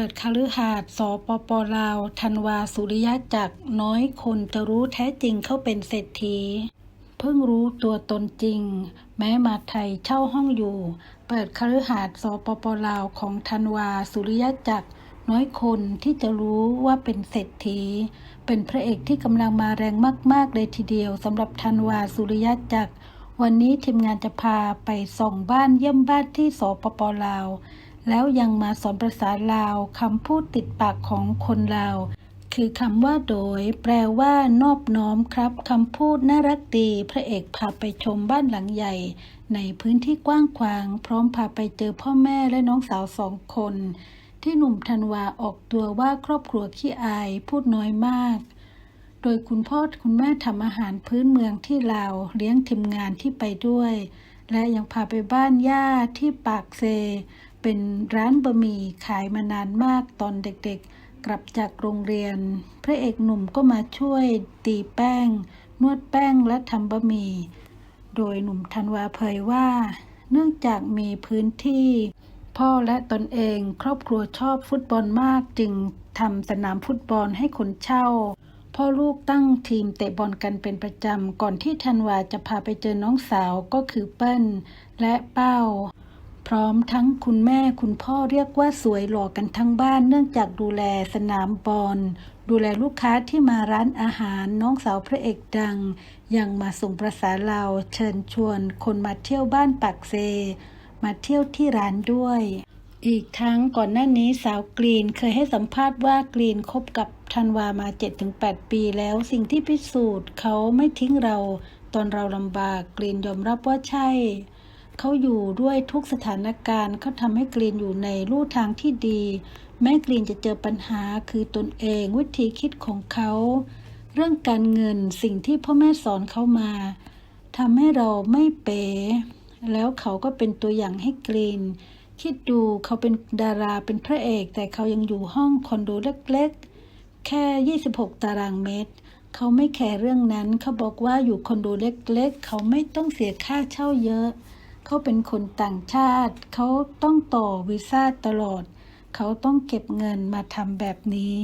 ปิดคฤหาสน์สปปลาวธันวาสุริยะจักรน้อยคนจะรู้แท้จริงเขาเป็นเศรษฐี เพิ่งรู้ตัวตนจริง แม้มาไทยเช่าห้องอยู่ เปิดคฤหาสน์สปปลาวของธันวาสุริยะจักรน้อยคนที่จะรู้ว่าเป็นเศรษฐี เป็นพระเอกที่กำลังมาแรงมาก ๆ เลยทีเดียวสำหรับธันวาสุริยะจักร วันนี้ทีมงานจะพาไปส่องบ้านเยี่ยมบ้านที่สปปลาว แล้วยังมาสอนภาษาลาวคำพูดติดปากของคนลาว คือคำว่าโดย แปลว่านอบน้อมครับคำพูดน่ารักดี พระเอกพาไปชมบ้านหลังใหญ่ ในพื้นที่กว้างขวาง พร้อมพาไปเจอพ่อแม่และน้องสาวสองคน ที่หนุ่มธันวาออกตัวว่าครอบครัวขี้อายพูดน้อยมากโดยคุณพ่อคุณแม่ทำอาหารพื้นเมืองที่ลาวเลี้ยงทีมงานที่ไปด้วย และยังพาไปบ้านย่าที่ปากเซ เป็นร้านบะหมี่ขายมานานมากตอนเด็กๆ กลับจากโรงเรียน พระเอกหนุ่มก็มาช่วยตีแป้ง นวดแป้งและทำบะหมี่ โดยหนุ่มธันวาเผยว่า เนื่องจากมีพื้นที่ พ่อและตนเองครอบครัวชอบฟุตบอลมากจึงทำสนามฟุตบอลให้คนเช่า พ่อลูกตั้งทีมเตะบอลกันเป็นประจำ ก่อนที่ธันวาจะพาไปเจอน้องสาวก็คือเปิ้ลและเป้า พร้อมทั้งคุณแม่คุณพ่อเรียกว่าสวยหล่อกันทั้งบ้าน เนื่องจากดูแลสนามบอลดูแลลูกค้าที่มาร้านอาหารน้องสาวพระเอกดัง ยังมาส่งประสาลาเชิญชวนคนมาเที่ยวบ้านปักเซ มาเที่ยวที่ร้านด้วย อีกทั้งก่อนหน้านี้สาวกรีนเคยให้สัมภาษณ์ว่ากรีนคบกับธันวามา 7-8 ปีแล้วสิ่งที่พิสูจน์เขาไม่ทิ้งเรา ตอนเราลำบากกรีนยอมรับว่าใช่ เขาอยู่ด้วยทุกสถานการณ์เขาทำให้กรีนอยู่ในลู่ทางที่ดี แม้กรีนจะเจอปัญหาคือตนเองวิธีคิดของเขา เรื่องการเงินสิ่งที่พ่อแม่สอนเขามาทำให้เราไม่เป๋แล้วเขาก็เป็นตัวอย่างให้กรีน คิดดูเขาเป็นดาราเป็นพระเอก แต่เขายังอยู่ห้องคอนโดเล็กๆ แค่ 26 ตารางเมตร เขาไม่แคร์เรื่องนั้น เขาบอกว่าอยู่คอนโดเล็กๆ เขาไม่ต้องเสียค่าเช่าเยอะ เขาเป็นคนต่างชาติ เขาต้องต่อวีซ่าตลอด เขาต้องเก็บเงินมาทำแบบนี้